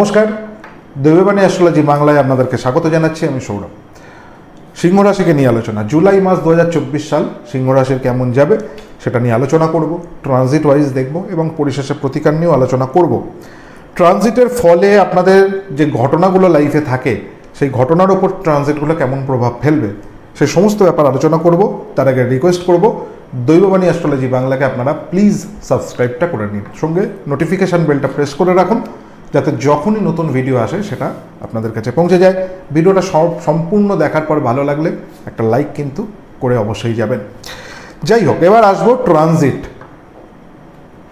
নমস্কার। দেববাণী অ্যাস্ট্রোলজি বাংলায় আপনাদেরকে স্বাগত জানাচ্ছি, আমি সৌরভ। সিংহ রাশিকে নিয়ে আলোচনা। জুলাই মাস দু হাজার চব্বিশ সাল সিংহ রাশির কেমন যাবে সেটা নিয়ে আলোচনা করব ট্রানজিট ওয়াইজ দেখব এবং পরিশেষে প্রতিকার নিয়েও আলোচনা করব। ট্রানজিটের ফলে আপনাদের যে ঘটনাগুলো লাইফে থাকে, সেই ঘটনার ওপর ট্রানজিটগুলো কেমন প্রভাব ফেলবে সেই সমস্ত ব্যাপার আলোচনা করব। তার আগে রিকোয়েস্ট করব, দৈববাণী অ্যাস্ট্রোলজি বাংলাকে আপনারা প্লিজ সাবস্ক্রাইবটা করে নিন। সঙ্গে নোটিফিকেশান বেলটা প্রেস করে রাখুন। যাতে যখনই নতুন ভিডিও আসে, সেটা আপনাদের কাছে পৌঁছে যায়। ভিডিওটা সব সম্পূর্ণ দেখার পর ভালো লাগলে একটা লাইক কিন্তু করে অবশ্যই যাবেন। যাই হোক, এবার আসব ট্রানজিট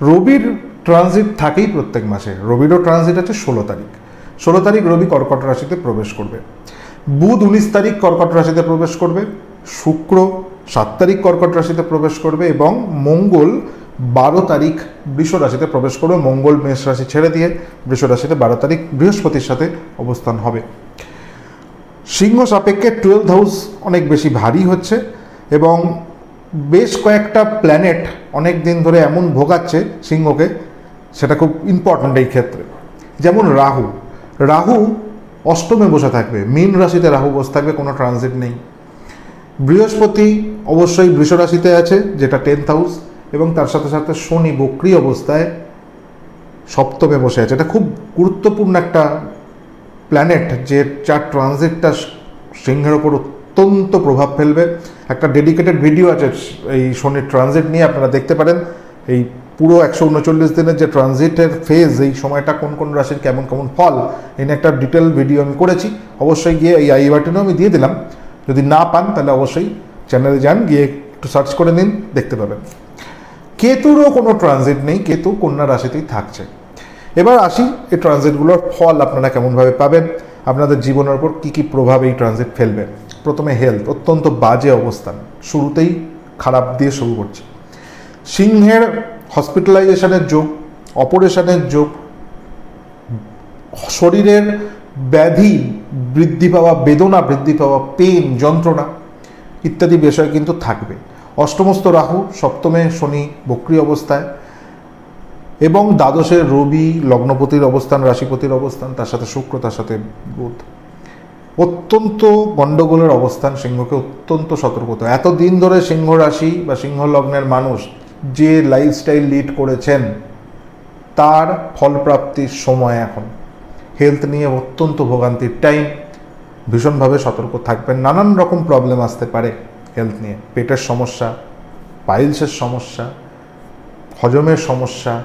রবির ট্রানজিট থাকেই প্রত্যেক মাসে। রবিরও ট্রানজিট আছে ষোলো তারিখ। ষোলো তারিখ রবি কর্কট রাশিতে প্রবেশ করবে। বুধ উনিশ তারিখ কর্কট রাশিতে প্রবেশ করবে। শুক্র সাত তারিখ কর্কট রাশিতে প্রবেশ করবে এবং মঙ্গল বারো তারিখ বৃষ রাশিতে প্রবেশ করবে। মঙ্গল মেষ রাশি ছেড়ে দিয়ে বৃষ রাশিতে বারো তারিখ বৃহস্পতির সাথে অবস্থান হবে। সিংহ সাপেক্ষে টুয়েলভ হাউস অনেক বেশি ভারী হচ্ছে এবং বেশ কয়েকটা প্ল্যানেট অনেক দিন ধরে এমন ভোগাচ্ছে সিংহকে, সেটা খুব ইম্পর্ট্যান্ট এই ক্ষেত্রে। যেমন রাহু। রাহু অষ্টমে বসে থাকবে। মীন রাশিতে রাহু বসে থাকবে, কোনো ট্রানজিট নেই। বৃহস্পতি অবশ্যই বৃষ রাশিতে আছে, যেটা টেন্থ হাউস এবং তার সাথে সাথে শনি বক্রি অবস্থায় সপ্তমে বসে আছে। এটা খুব গুরুত্বপূর্ণ একটা প্ল্যানেট যে যার ট্রানজিটটা সিংহের ওপর অত্যন্ত প্রভাব ফেলবে। একটা ডেডিকেটেড ভিডিও আছে এই শনির ট্রানজিট নিয়ে, আপনারা দেখতে পারেন। এই পুরো একশো উনচল্লিশ দিনের যে ট্রানজিটের ফেজ এই সময়টা কোন কোন রাশির কেমন কেমন ফল, এই নিয়ে একটা ডিটেল ভিডিও আমি করেছি। অবশ্যই গিয়ে এই আই বাটনও আমি দিয়ে দিলাম। যদি না পান, তাহলে অবশ্যই চ্যানেলে যান, গিয়ে একটু সার্চ করে নিন, দেখতে পাবেন। কেতুরও কোনো ট্রানজিট নেই, কেতু কন্যা রাশিতেই থাকছে। এবার আসি, এই ট্রানজিটগুলোর ফল আপনারা কেমনভাবে পাবেন? আপনাদের জীবনের উপর কী কী প্রভাব এই ট্রানজিট ফেলবে? প্রথমে হেলথ অত্যন্ত বাজে অবস্থান। শুরুতেই খারাপ দিয়ে শুরু করছে। সিংহের হসপিটালাইজেশনের যোগ অপারেশনের যোগ, শরীরের ব্যাধি বৃদ্ধি পাওয়া, বেদনা বৃদ্ধি পাওয়া পেন যন্ত্রণা ইত্যাদি বিষয় কিন্তু থাকবে। অষ্টমস্ত রাহু, সপ্তমে শনি বক্রি অবস্থায় এবং দ্বাদশের রবি, লগ্নপতির অবস্থান, রাশিপতির অবস্থান, তার সাথে শুক্র, তার সাথে বুধ। অত্যন্ত গণ্ডগোলের অবস্থান সিংহকে, অত্যন্ত সতর্কতা। এতদিন ধরে সিংহ রাশি বা সিংহ লগ্নের মানুষ যে লাইফস্টাইল লিড করেছেন, তার ফলপ্রাপ্তির সময় এখন। হেলথ নিয়ে অত্যন্ত ভোগান্তির টাইম ভীষণভাবে সতর্ক থাকবেন। নানান রকম প্রবলেম আসতে পারে। হেলথ নিয়ে, পেটের সমস্যা, পাইলসের সমস্যা, হজমের সমস্যা,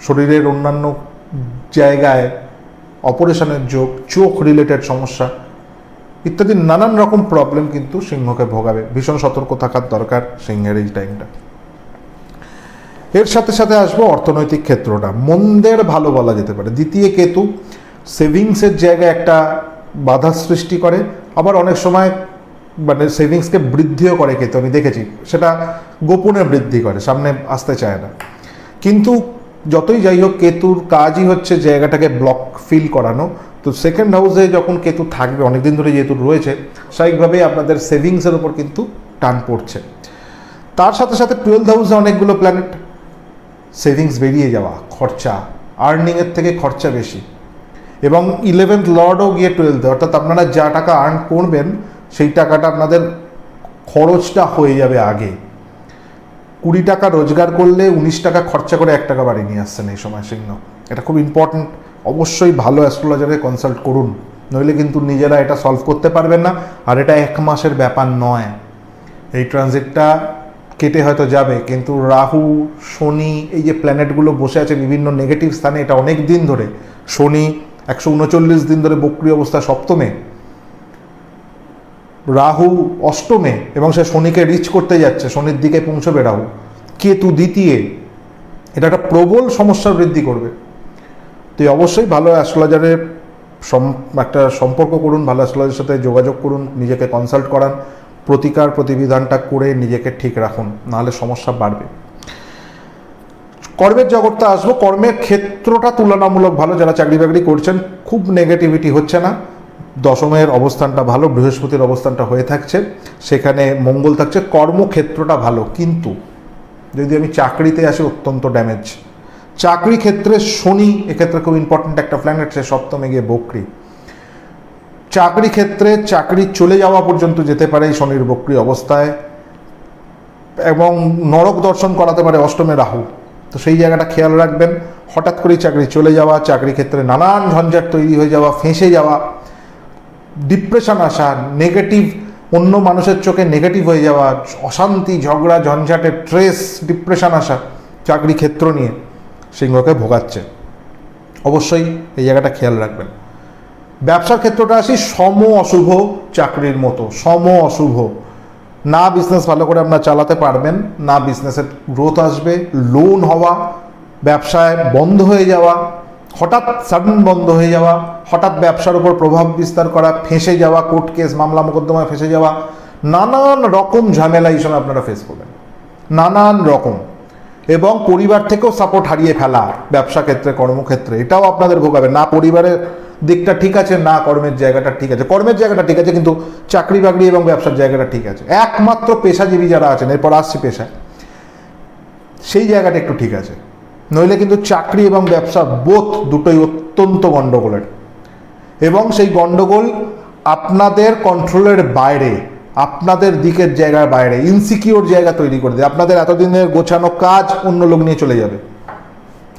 শরীরের অন্যান্য জায়গায় অপারেশনের যোগ, চোখ রিলেটেড সমস্যা ইত্যাদি নানান রকম প্রবলেম কিন্তু সিংহকে ভোগাবে। ভীষণ সতর্ক থাকার দরকার সিংহের এই টাইমটা এর সাথে সাথে আসব অর্থনৈতিক ক্ষেত্রটা। মন্দের ভালো বলা যেতে পারে। দ্বিতীয় কেতু সেভিংসের জায়গায় একটা বাধা সৃষ্টি করে। আবার অনেক সময় মানে সেভিংসকে বৃদ্ধিও করে কেতু আমি দেখেছি। সেটা গোপনে বৃদ্ধি করে, সামনে আসতে চায় না। কিন্তু যতই যাই হোক, কেতুর কাজই হচ্ছে জায়গাটাকে ব্লক ফিল করানো। তো সেকেন্ড হাউসে যখন কেতু থাকবে, অনেকদিন ধরে যেহেতু রয়েছে, স্বাভাবিকভাবেই আপনাদের সেভিংসের উপর কিন্তু টান পড়ছে। তার সাথে সাথে টুয়েলভ হাউসে অনেকগুলো প্ল্যানেট সেভিংস বেরিয়ে যাওয়া, খরচা আর্নিংয়ের থেকে খরচা বেশি। এবং ইলেভেন্থ লর্ডও গিয়ে টুয়েলভে অর্থাৎ আপনারা যা টাকা আর্ন করবেন সেই টাকাটা আপনাদের খরচটা হয়ে যাবে আগে। কুড়ি টাকা রোজগার করলে উনিশ টাকা খরচা করে এক টাকা বাড়ি নিয়ে আসছেন এই সময় সিংহ। এটা খুব ইম্পর্ট্যান্ট অবশ্যই ভালো অ্যাস্ট্রোলজারে কনসাল্ট করুন। নইলে কিন্তু নিজেরা এটা সলভ করতে পারবেন না। আর এটা এক মাসের ব্যাপার নয়। এই ট্রানজিটটা কেটে হয়তো যাবে। কিন্তু রাহু, শনি, এই যে প্ল্যানেটগুলো বসে আছে বিভিন্ন নেগেটিভ স্থানে, এটা অনেক দিন ধরে। শনি একশো উনচল্লিশ দিন ধরে বক্রি অবস্থা সপ্তমে। রাহু অষ্টমে এবং সে শনিকে রিচ করতে যাচ্ছে, শনির দিকে পৌঁছবে রাহু। কেতু দ্বিতীয়। এটা একটা প্রবল সমস্যা বৃদ্ধি করবে। তো অবশ্যই ভালো অ্যাস্ট্রোলজারের সম, একটা সম্পর্ক করুন, ভালো অ্যাস্ট্রোলজারের সাথে যোগাযোগ করুন, নিজেকে কনসাল্ট করান, প্রতিকার প্রতিবিধানটা করে নিজেকে ঠিক রাখুন, নাহলে সমস্যা বাড়বে। কর্মের জগৎটা আসব, কর্মের ক্ষেত্রটা তুলনামূলক ভালো, যারা চাকরি বাকরি করছেন, খুব নেগেটিভিটি হচ্ছে না। দশমের অবস্থানটা ভালো, বৃহস্পতির অবস্থানটা হয়ে থাকছে। সেখানে মঙ্গল থাকছে। কর্মক্ষেত্রটা ভালো, কিন্তু যদি আমি চাকরিতে আসি, অত্যন্ত ড্যামেজ চাকরি ক্ষেত্রে শনি এক্ষেত্রে খুব ইম্পর্ট্যান্ট একটা প্ল্যানেট সে সপ্তমে গিয়ে বক্রি। চাকরি ক্ষেত্রে চাকরি চলে যাওয়া পর্যন্ত যেতে পারে এই শনির বক্রি অবস্থায়। এবং নরক দর্শন করাতে পারে অষ্টমে রাহু। তো সেই জায়গাটা খেয়াল রাখবেন। হঠাৎ করেই চাকরি চলে যাওয়া, চাকরি ক্ষেত্রে নানান ঝঞ্ঝাট তৈরি হয়ে যাওয়া, ফেঁসে যাওয়া। ডিপ্রেশন আসা নেগেটিভ অন্য মানুষের চোখে নেগেটিভ হয়ে যাওয়া, অশান্তি, ঝগড়া ঝঞ্ঝাটের ট্রেস ডিপ্রেশন আসা চাকরি ক্ষেত্র নিয়ে সিংহকে ভোগাচ্ছে। অবশ্যই এই জায়গাটা খেয়াল রাখবেন। ব্যবসার ক্ষেত্রটা আসি সম অশুভ চাকরির মতো, সম অশুভ। না বিজনেস ভালো করে আপনারা চালাতে পারবেন, না বিজনেসের গ্রোথ আসবে লোন হওয়া, ব্যবসায় বন্ধ হয়ে যাওয়া হঠাৎ সাডেন বন্ধ হয়ে যাওয়া, হঠাৎ ব্যবসার উপর প্রভাব বিস্তার করা, ফেঁসে যাওয়া কোর্ট কেস মামলা মোকদ্দমায় ফেঁসে যাওয়া, নানান রকম ঝামেলা এই সময় আপনারা ফেস করবেন। নানান রকম। এবং পরিবার থেকেও সাপোর্ট হারিয়ে ফেলা ব্যবসা ক্ষেত্রে, কর্মক্ষেত্রে, এটাও আপনাদের ভোগাবে। না পরিবারের দিকটা ঠিক আছে, না কর্মের জায়গাটা ঠিক আছে। কর্মের জায়গাটা ঠিক আছে, কিন্তু চাকরি বাকরি এবং ব্যবসার জায়গাটা ঠিক আছে। একমাত্র পেশাজীবী যারা আছেন, এরপর আসছি পেশায়, সেই জায়গাটা একটু ঠিক আছে। নইলে কিন্তু চাকরি এবং ব্যবসা বোধ দুটোই অত্যন্ত গণ্ডগোলের এবং সেই গণ্ডগোল আপনাদের কন্ট্রোলের বাইরে, আপনাদের দিকের জায়গার বাইরে ইনসিকিওর জায়গা তৈরি করে দেয় আপনাদের এতদিনের গোছানো কাজ অন্য লোক নিয়ে চলে যাবে।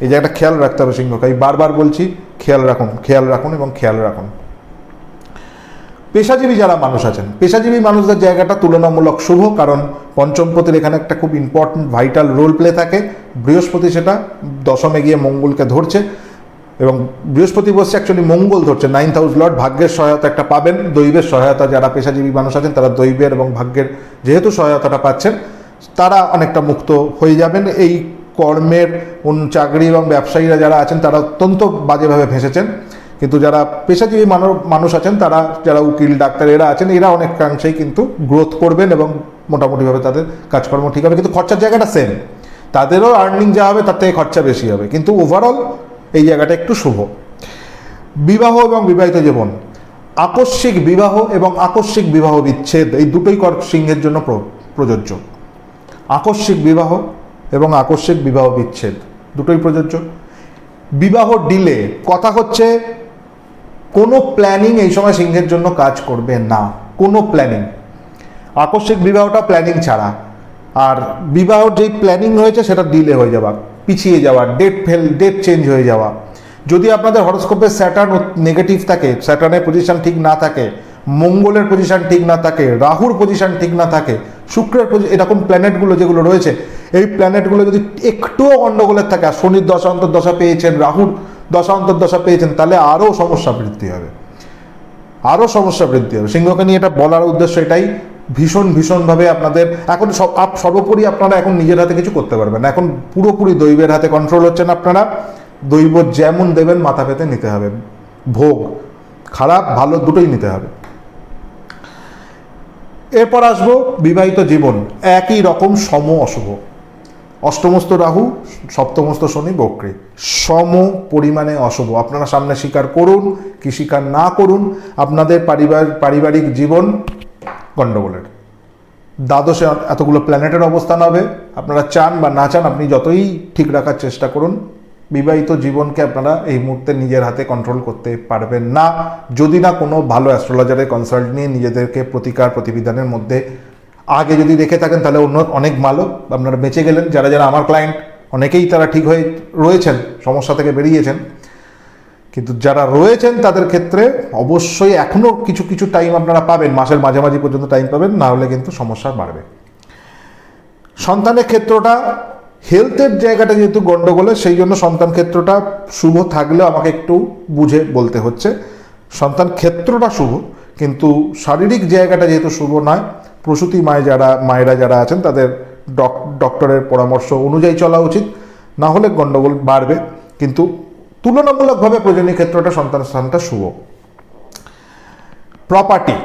এই জায়গাটা খেয়াল রাখতে হবে সিংহকে, আমি বারবার বলছি, খেয়াল রাখুন খেয়াল রাখুন এবং খেয়াল রাখুন। পেশাজীবী যারা মানুষ আছেন, পেশাজীবী মানুষদের জায়গাটা তুলনামূলক শুভ, কারণ পঞ্চমপতির এখানে একটা খুব ইম্পর্ট্যান্ট ভাইটাল রোল প্লে থাকে। বৃহস্পতি সেটা দশমে গিয়ে মঙ্গলকে ধরছে এবং বৃহস্পতি বসছে অ্যাকচুয়ালি মঙ্গল ধরছে। নাইন্থ হাউস লর্ড ভাগ্যের সহায়তা একটা পাবেন, দৈবের সহায়তা যারা পেশাজীবী মানুষ আছেন, তারা দৈবের এবং ভাগ্যের যেহেতু সহায়তাটা পাচ্ছেন, তারা অনেকটা মুক্ত হয়ে যাবেন। এই কর্মের চাকরি এবং ব্যবসায়ীরা যারা আছেন, তারা অত্যন্ত বাজেভাবে ভেসেছেন। কিন্তু যারা পেশাজীবী মানুষ আছেন, তারা যারা উকিল, ডাক্তার, এরা আছেন, এরা অনেকাংশেই কিন্তু গ্রোথ করবেন এবং মোটামুটিভাবে তাদের কাজকর্ম ঠিক হবে। কিন্তু খরচার জায়গাটা সেম তাদেরও আর্নিং যা হবে, তার থেকে খরচা বেশি হবে। কিন্তু ওভারঅল এই জায়গাটা একটু শুভ। বিবাহ এবং বিবাহিত জীবন। আকস্মিক বিবাহ এবং আকস্মিক বিবাহ বিচ্ছেদ, এই দুটোই কর সিংহের জন্য প্র- প্রযোজ্য। আকস্মিক বিবাহ এবং আকস্মিক বিবাহ বিচ্ছেদ, দুটোই প্রযোজ্য। বিবাহ ডিলে কথা হচ্ছে কোনো প্ল্যানিং এই সময় সিংহের জন্য কাজ করবে না। কোনো প্ল্যানিং আকস্মিক বিবাহটা প্ল্যানিং ছাড়া। আর বিবাহর যেই প্ল্যানিং হয়েছে সেটা ডিলে হয়ে যাওয়া, পিছিয়ে যাওয়া ডেট ফেল ডেট চেঞ্জ হয়ে যাওয়া। যদি আপনাদের হরস্কোপে স্যাটার্ন নেগেটিভ থাকে স্যাটার্নের পজিশন ঠিক না থাকে, মঙ্গলের পজিশন ঠিক না থাকে, রাহুর পজিশন ঠিক না থাকে, শুক্রের এরকম প্ল্যানেটগুলো যেগুলো রয়েছে, এই প্ল্যানেটগুলো যদি একটুও গণ্ডগোলের থাকে, আর শনির দশা, অন্তর্দশা পেয়েছেন, রাহুর দশা অন্তর্দশা পেয়েছেন, তাহলে আরও সমস্যা বৃদ্ধি হবে। আরও সমস্যা বৃদ্ধি হবে। সিংহকে নিয়ে এটা বলার উদ্দেশ্য এটাই। ভীষণ, ভীষণভাবে আপনাদের এখন সব সর্বোপরি আপনারা এখন নিজের হাতে কিছু করতে পারবেন এখন পুরোপুরি দৈবের হাতে কন্ট্রোল হচ্ছেন আপনারা। দৈব যেমন দেবেন, মাথা পেতে নিতে হবে। ভোগ, খারাপ, ভালো দুটোই নিতে হবে। এরপর আসব বিবাহিত জীবন। একই রকম সম অশুভ। অষ্টমস্ত রাহু, সপ্তমস্ত শনি, বক্রী। সম পরিমাণে অশুভ। আপনারা সামনে স্বীকার করুন, কি স্বীকার না করুন, আপনাদের পারিবার পারিবারিক জীবন গণ্ডগোলের দ্বাদশে এতগুলো প্ল্যানেটের অবস্থান হবে। আপনারা চান বা না চান, আপনি যতই ঠিক রাখার চেষ্টা করুন। বিবাহিত জীবনকে আপনারা এই মুহূর্তে নিজের হাতে কন্ট্রোল করতে পারবেন না। যদি না কোনো ভালো অ্যাস্ট্রোলজারের কনসাল্ট নিয়ে নিজেদেরকে প্রতিকার প্রতিবিধানের মধ্যে আগে যদি রেখে থাকেন, তাহলে অন্য অনেক ভালো আপনারা বেঁচে গেলেন। যারা যারা আমার ক্লায়েন্ট অনেকেই তারা ঠিক হয়ে রয়েছেন, সমস্যা থেকে বেরিয়েছেন। কিন্তু যারা রয়েছেন তাদের ক্ষেত্রে অবশ্যই এখনও কিছু কিছু টাইম আপনারা পাবেন। মাসের মাঝামাঝি পর্যন্ত টাইম পাবেন, না হলে কিন্তু সমস্যা বাড়বে। সন্তানের ক্ষেত্রটা হেলথের জায়গাটা যেহেতু গণ্ডগোলে সেই জন্য সন্তান ক্ষেত্রটা শুভ থাকলেও আমাকে একটু বুঝে বলতে হচ্ছে। সন্তান ক্ষেত্রটা শুভ, কিন্তু শারীরিক জায়গাটা যেহেতু শুভ নয় প্রসূতি মায় যারা, মায়েরা যারা আছেন, তাদের ডক, ডক্টরের পরামর্শ অনুযায়ী চলা উচিত। না হলে গণ্ডগোল বাড়বে, কিন্তু তুলনামূলকভাবে প্রয়োজনীয় ক্ষেত্রটা সন্তান স্থানটা শুভ। প্রপার্টি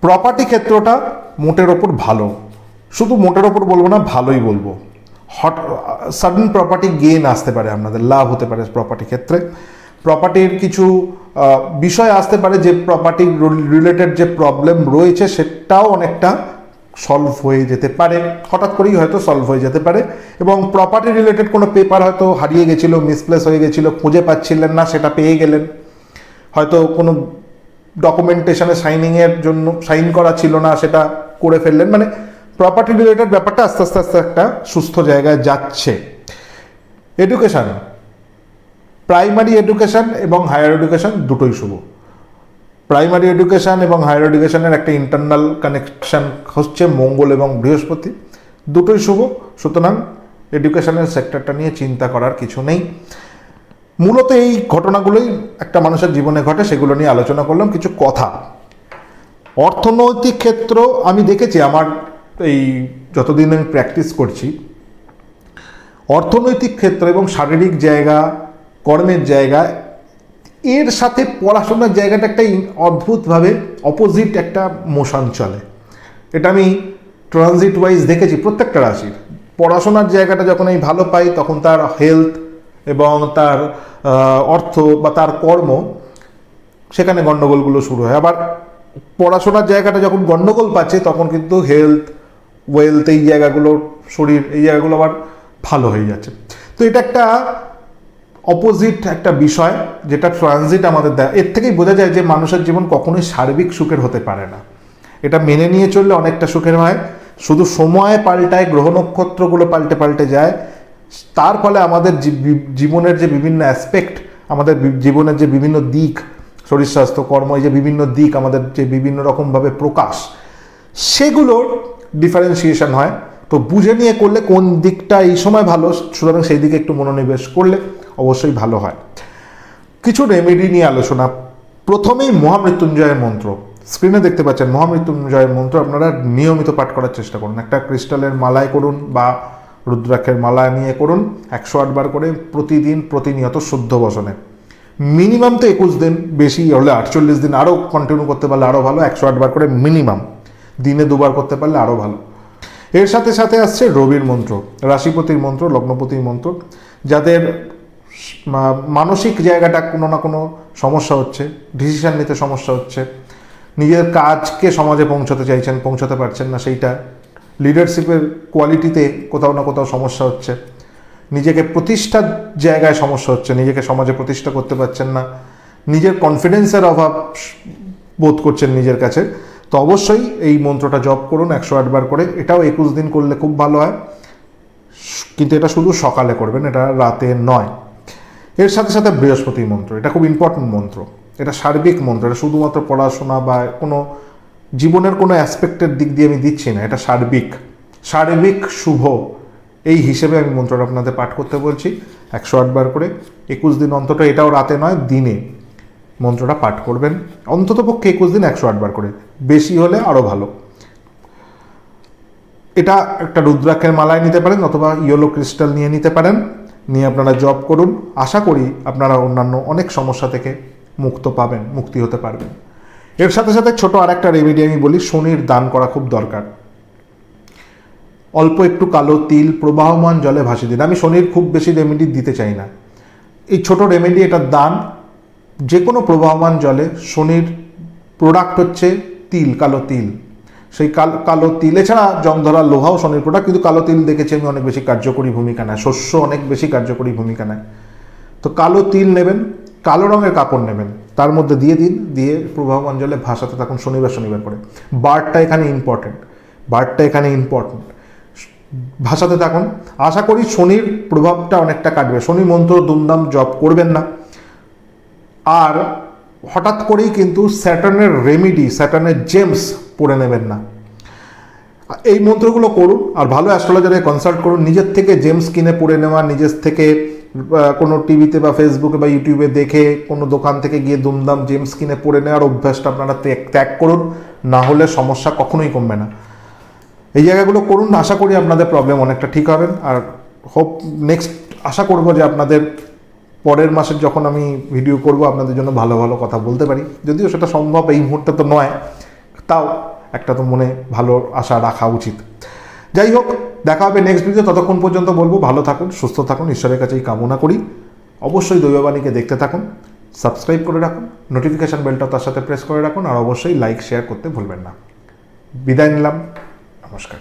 প্রপার্টি ক্ষেত্রটা মোটের ওপর ভালো। শুধু মোটের ওপর বলব না, ভালোই বলব। হট সাডেন প্রপার্টি গেন আসতে পারে আপনাদের, লাভ হতে পারে প্রপার্টি ক্ষেত্রে। প্রপার্টির কিছু বিষয় আসতে পারে যে প্রপার্টি রিলেটেড যে প্রবলেম রয়েছে সেটাও অনেকটা সলভ হয়ে যেতে পারে। হঠাৎ করেই হয়তো সলভ হয়ে যেতে পারে এবং প্রপার্টি রিলেটেড কোনো পেপার হয়তো হারিয়ে গেছিল মিসপ্লেস হয়ে গেছিল, খুঁজে পাচ্ছিলেন না, সেটা পেয়ে গেলেন। হয়তো কোনো ডকুমেন্টেশনে সাইনিংয়ের জন্য সাইন করা ছিল না, সেটা করে ফেললেন। মানে প্রপার্টি রিলেটেড ব্যাপারটা আস্তে আস্তে আস্তে একটা সুস্থ জায়গায় যাচ্ছে। এডুকেশান প্রাইমারি এডুকেশন এবং হায়ার এডুকেশন দুটোই শুভ। প্রাইমারি এডুকেশন এবং হায়ার এডুকেশনের একটা ইন্টারনাল কানেকশন হচ্ছে মঙ্গল এবং বৃহস্পতি। দুটোই শুভ, সুতরাং এডুকেশানের সেক্টরটা নিয়ে চিন্তা করার কিছু নেই। মূলত এই ঘটনাগুলোই একটা মানুষের জীবনে ঘটে, সেগুলো নিয়ে আলোচনা করলাম, কিছু কথা। অর্থনৈতিক ক্ষেত্র আমি দেখেছি, আমার এই যতদিন আমি প্র্যাকটিস করছি, অর্থনৈতিক ক্ষেত্র এবং শারীরিক জায়গা কর্মের জায়গা, এর সাথে পড়াশোনার জায়গাটা একটা অদ্ভুতভাবে অপোজিট একটা মোশন চলে। এটা আমি ট্রানজিট ওয়াইজ দেখেছি, প্রত্যেকটা রাশির। পড়াশোনার জায়গাটা যখন আমি ভালো পাই, তখন তার হেলথ এবং তার অর্থ বা তার কর্ম, সেখানে গণ্ডগোলগুলো শুরু হয়। আবার পড়াশোনার জায়গাটা যখন গণ্ডগোল পাচ্ছে, তখন কিন্তু হেলথ ওয়েলথ এই জায়গাগুলো, শরীর এই জায়গাগুলো আবার ভালো হয়ে যাচ্ছে। তো এটা একটা অপোজিট একটা বিষয় যেটা ট্রানজিট আমাদের দেয় এর থেকেই বোঝা যায় যে মানুষের জীবন কখনোই সার্বিক সুখের হতে পারে না। এটা মেনে নিয়ে চললে অনেকটা সুখের হয়। শুধু সময় পাল্টায়, গ্রহ নক্ষত্রগুলো পাল্টে পাল্টে যায়, তার ফলে আমাদের জীবনের যে বিভিন্ন অ্যাসপেক্ট আমাদের জীবনের যে বিভিন্ন দিক, শরীর, স্বাস্থ্য, কর্ম, এই যে বিভিন্ন দিক, আমাদের যে বিভিন্ন রকমভাবে প্রকাশ সেগুলোর ডিফারেন্সিয়েশন হয়। তো বুঝে নিয়ে করলে কোন দিকটা এই সময় ভালো, সুতরাং সেই দিকে একটু মনোনিবেশ করলে অবশ্যই ভালো হয়। কিছু রেমেডি নিয়ে আলোচনা। প্রথমেই মহামৃত্যুঞ্জয়ের মন্ত্র। স্ক্রিনে দেখতে পাচ্ছেন, মহামৃত্যুঞ্জয়ের মন্ত্র আপনারা নিয়মিত পাঠ করার চেষ্টা করুন। একটা ক্রিস্টালের মালায় করুন বা রুদ্রাক্ষের মালা নিয়ে করুন, একশো আটবার করে প্রতিদিন প্রতিনিয়ত শুদ্ধ বসনে। মিনিমাম তো একুশ দিন, বেশি হলে আটচল্লিশ দিন আরও কন্টিনিউ করতে পারলে আরও ভালো, একশো আটবার করে মিনিমাম দিনে দুবার করতে পারলে আরও ভালো। এর সাথে সাথে আসছে রবির মন্ত্র, রাশিপতির মন্ত্র, লগ্নপতির মন্ত্র। যাদের মানসিক জায়গাটা কোনো না কোনো সমস্যা হচ্ছে ডিসিশন নিতে সমস্যা হচ্ছে। নিজের কাজকে সমাজে পৌঁছতে চাইছেন, পৌঁছতে পারছেন না সেইটা। লিডারশিপের কোয়ালিটিতে কোথাও না কোথাও সমস্যা হচ্ছে। নিজেকে প্রতিষ্ঠার জায়গায় সমস্যা হচ্ছে, নিজেকে সমাজে প্রতিষ্ঠা করতে পারছেন না। নিজের কনফিডেন্সের অভাব বোধ করছেন নিজের কাছে। তো অবশ্যই এই মন্ত্রটা জপ করুন একশো আটবার করে। এটাও একুশ দিন করলে খুব ভালো হয়। কিন্তু এটা শুধু সকালে করবেন, এটা রাতে নয়। এর সাথে সাথে বৃহস্পতি মন্ত্র, এটা খুব ইম্পর্টেন্ট মন্ত্র। এটা সার্বিক মন্ত্র, এটা শুধুমাত্র পড়াশোনা বা কোনো জীবনের কোনো অ্যাসপেক্টের দিক দিয়ে আমি দিচ্ছি না, এটা সার্বিক। সার্বিক শুভ, এই হিসেবে আমি মন্ত্রটা আপনাদের পাঠ করতে বলছি, একশো আটবার করে। একুশ দিন অন্তত এটাও রাতে নয়, দিনে মন্ত্রটা পাঠ করবেন। অন্তত পক্ষে একুশ দিন একশো আটবার করে, বেশি হলে আরও ভালো। এটা একটা রুদ্রাক্ষের মালায় নিতে পারেন অথবা ইয়েলো ক্রিস্টাল নিয়ে নিতে পারেন। নিয়ে আপনারা জব করুন। আশা করি আপনারা অন্যান্য অনেক সমস্যা থেকে মুক্ত পাবেন, মুক্তি হতে পারবেন। এর সাথে সাথে ছোট আর একটা রেমেডি আমি বলি, শনির দান করা খুব দরকার। অল্প একটু কালো তিল প্রবাহমান জলে ভাসিয়ে দিন। আমি শনির খুব বেশি রেমেডি দিতে চাই না। এই ছোট রেমেডি এটার দান। যে কোনো প্রবাহমান জলে শনির প্রোডাক্ট হচ্ছে তিল, কালো তিল। সেই কালো কালো তিল। এছাড়া জং ধরা লোহাও শনির প্রোডাক্ট, কিন্তু কালো তিল দেখেছি আমি অনেক বেশি কার্যকরী ভূমিকা নেয়। শস্য অনেক বেশি কার্যকরী ভূমিকা নেয়। তো কালো তিল নেবেন, কালো রঙের কাপড় নেবেন, তার মধ্যে দিয়ে দিন, দিয়ে প্রবাহমান জলে ভাসাতে থাকুন শনিবার শনিবার করে। বারটা এখানে ইম্পর্টেন্ট বারটা এখানে ইম্পর্টেন্ট ভাসাতে থাকুন। আশা করি শনির প্রভাবটা অনেকটা কাটবে। শনি মন্ত্র দুমদাম জপ করবেন না। আর হঠাৎ করেই কিন্তু স্যাটার্নের রেমিডি স্যাটার্নের জেমস পড়ে নেবেন না। এই মন্ত্রগুলো করুন, আর ভালো অ্যাস্ট্রোলজারে কনসাল্ট করুন। নিজের থেকে জেমস কিনে পড়ে নেওয়া, নিজের থেকে কোনো টিভিতে বা ফেসবুকে বা ইউটিউবে দেখে কোনো দোকান থেকে গিয়ে দুমদাম জেমস কিনে পড়ে নেওয়ার অভ্যাসটা আপনারা ত্যাগ করুন। না হলে সমস্যা কখনোই কমবে না। এই জায়গাগুলো করুন। আশা করি আপনাদের প্রবলেম অনেকটা ঠিক হবেন আর হোপ নেক্সট আশা করব যে আপনাদের পরের মাসের যখন আমি ভিডিও করব, আপনাদের জন্য ভালো ভালো কথা বলতে পারি। যদিও সেটা সম্ভব এই মুহূর্তে তো নয়, তাও একটা তো মনে ভালো আশা রাখা উচিত। যাই হোক, দেখা হবে নেক্সট ভিডিও ততক্ষণ পর্যন্ত বলব, ভালো থাকুন, সুস্থ থাকুন, ঈশ্বরের কাছেই কামনা করি। অবশ্যই দৈববাণীকে দেখতে থাকুন সাবস্ক্রাইব করে রাখুন নোটিফিকেশান বেলটা তার সাথে প্রেস করে রাখুন, আর অবশ্যই লাইক শেয়ার করতে ভুলবেন না। বিদায় নিলাম, নমস্কার।